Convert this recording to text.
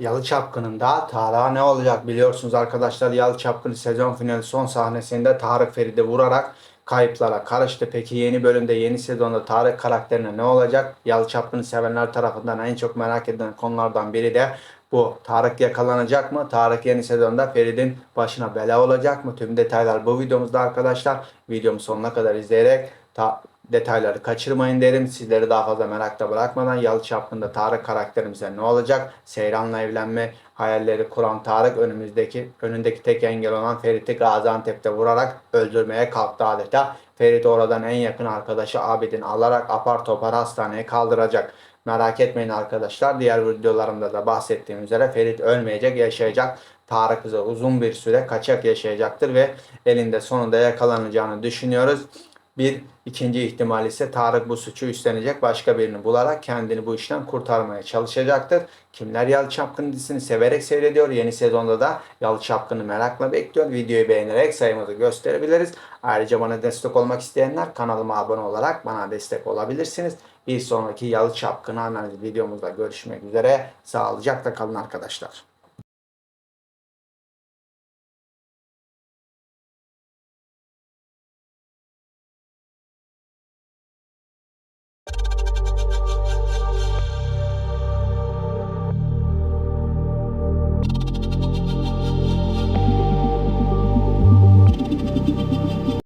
Yalı Çapkını'nda Tarık'a ne olacak biliyorsunuz arkadaşlar. Yalı Çapkını sezon finali son sahnesinde Tarık Ferit'i vurarak kayıplara karıştı. Peki yeni bölümde yeni sezonda Tarık karakterine ne olacak? Yalı Çapkını sevenler tarafından en çok merak edilen konulardan biri de bu. Tarık yakalanacak mı? Tarık yeni sezonda Ferit'in başına bela olacak mı? Tüm detaylar bu videomuzda arkadaşlar. Videomu sonuna kadar izleyerek detayları kaçırmayın derim. Sizleri daha fazla merakta bırakmadan Yalı Çapkın'da Tarık karakterimize ne olacak? Seyran'la evlenme hayalleri kuran Tarık önümüzdeki önündeki tek engel olan Ferit'i Gaziantep'te vurarak öldürmeye kalktı adeta. Ferit oradan en yakın arkadaşı Abidin alarak apar topar hastaneye kaldıracak. Merak etmeyin arkadaşlar. Diğer videolarımda da bahsettiğim üzere Ferit ölmeyecek, yaşayacak. Tarık ise uzun bir süre kaçak yaşayacaktır ve elinde sonunda yakalanacağını düşünüyoruz. Bir ikinci ihtimal ise Tarık bu suçu üstlenecek başka birini bularak kendini bu işten kurtarmaya çalışacaktır. Kimler Yalı Çapkın dizisini severek seyrediyor. Yeni sezonda da Yalı Çapkın'ı merakla bekliyor. Videoyu beğenerek sayımızı gösterebiliriz. Ayrıca bana destek olmak isteyenler kanalıma abone olarak bana destek olabilirsiniz. Bir sonraki Yalı Çapkını analiz videomuzda görüşmek üzere. Sağlıcakla kalın arkadaşlar.